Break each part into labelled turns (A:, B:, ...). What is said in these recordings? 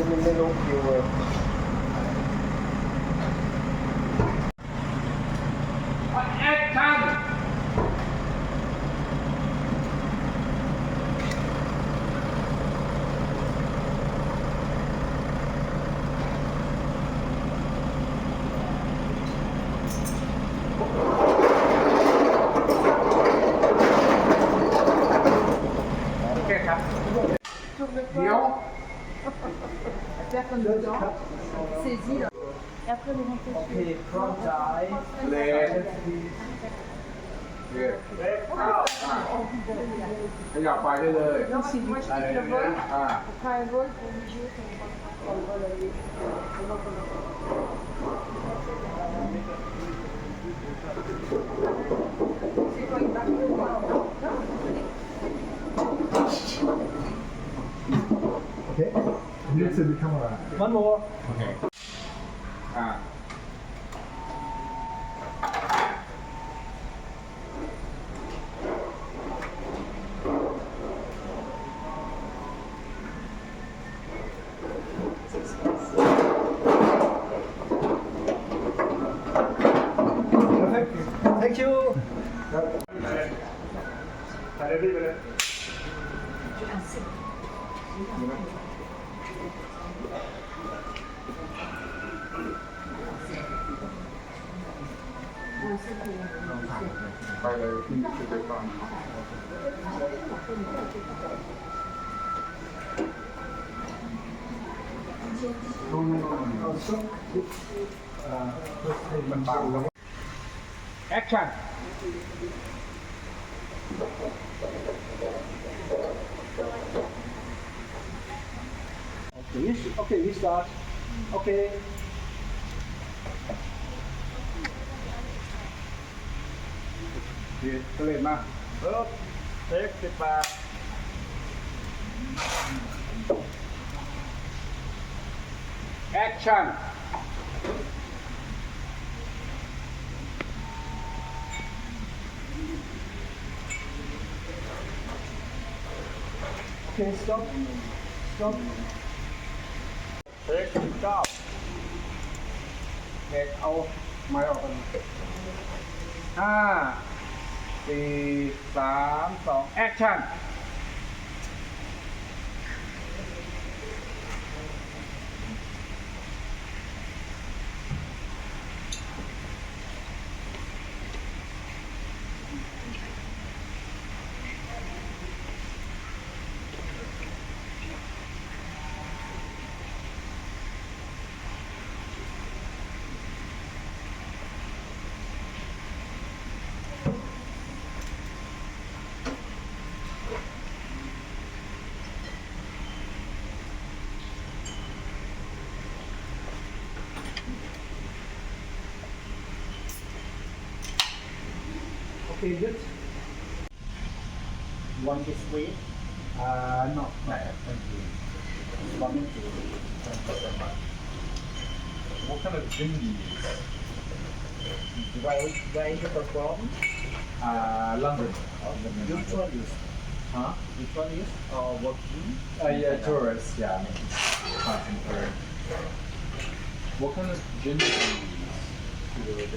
A: in the
B: middle, you were là. Et après les monter
C: โอเคพร้อมจ่าย
A: เลนขยับไปได้เลย
B: Non, c'est moi je quitte le vol.
A: อ่า
B: Après un vol pour lui jouer sur le vol aller. On va comment C'est
A: ไปเลยขึ้นขึ้นไปก่อน มันบังแล้วแอคชั่น
C: Okay, we, okay, we start. Okay. Here, come here,
A: ma. Up. Take back. Action.
C: Okay, stop. Stop.
A: เทคสิบเก้าเด็กเอาไม้ออกกันห้าสี่สามสองแอคชั่น
C: Okay, good.
D: One is free.
C: Uh, no.
D: No, thank you. One is free. Thank you so much.
A: What kind of gym do you use?
D: Where, where the from?
A: Uh, London.
D: Which one is?
A: Huh?
D: Which one is? Uh, working?
A: Uh, yeah, tourists. Yeah, I mean, passing through. What kind of gym do you use to do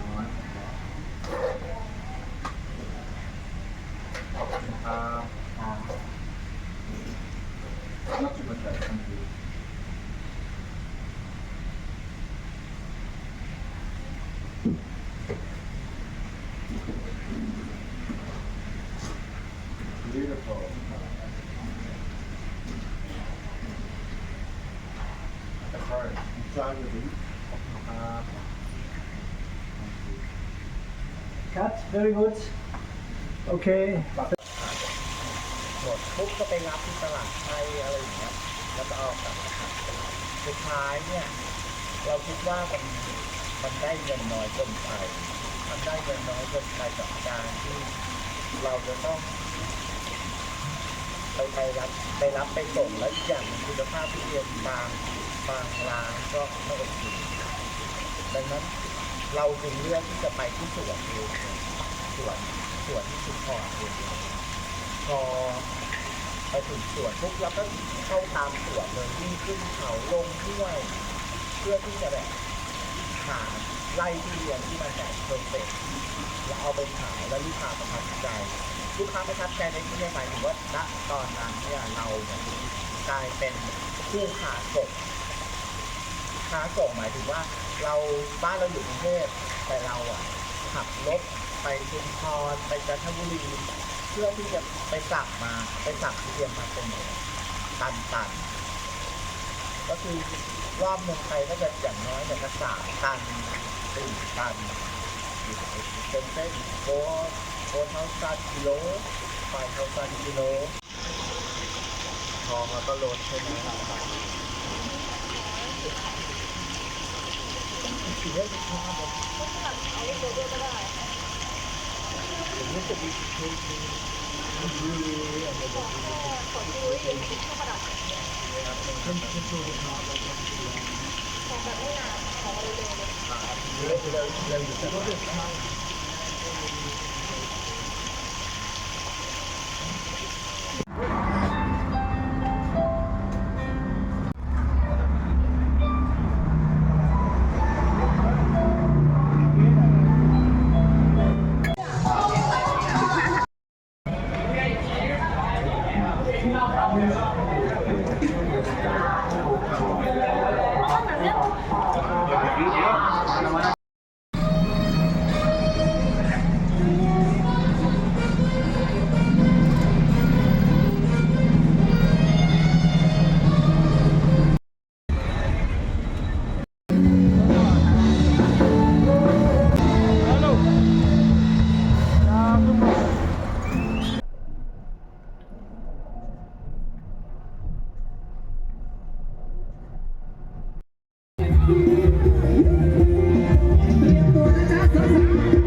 A: Beautiful.
D: Sorry,
A: photography.
C: Cut, very good. Okay.
E: ปุ๊บก็ไปรับที่ตลาดไทยอะไรอย่างเงี้ยแล้วก็เอากลับมาขายสุดท้ายเนี่ย เราคิดว่ามันมันได้เงินน้อยเกินไป มันได้เงินน้อยเกินไปกับการที่เราจะต้องไปไปรับไปรับไปส่งแล้วอีกอย่างคุณภาพทุเรียนบางบางร้านก็ไม่โอเคดังนั้นเราจึงเลือกที่จะไปที่สวนเองสวนสวนที่ชุมพรเองพอ ไปถึงสวนปุ๊บเราก็เข้าตามสวนเลยวิ่งขึ้นเขาลงห้วยเพื่อที่จะแบบหาไล่ทุเรียนที่มันแบบเพอร์เฟกแล้วเอาไปขายแล้วลูกค้าประทับใจ ลูกค้าประทับใจในที่นี้หมายถึงว่าณตอนนั้นเนี่ยเราเนี่ยกลายเป็นผู้ค้าส่งค้าส่งหมายถึงว่าเราบ้านเราอยู่กรุงเทพแต่เราอะขับรถไปชุมพรไปจันทบุรี เพื่อที่จะไปสั่งมาไปสั่งทุเรียนมาเป็นตันตันก็คือรอบหนึ่งไปก็จะอย่างน้อยเนี่ยก็สาตันสี่ตันเป็นเส้นโฟร์โฟร์เท่าซันกิโลไฟเท่าซันกิโลทองแล้วก็ลดใช่ไหมสีเลือดทองแบบเอาลูกตัวด้วยก็ได้ผมรู้สึกดีดีดีดีอด ขึ้นขึ้นดูดีครับของแบบไม่นานของเร็วๆเลย
B: Thank you.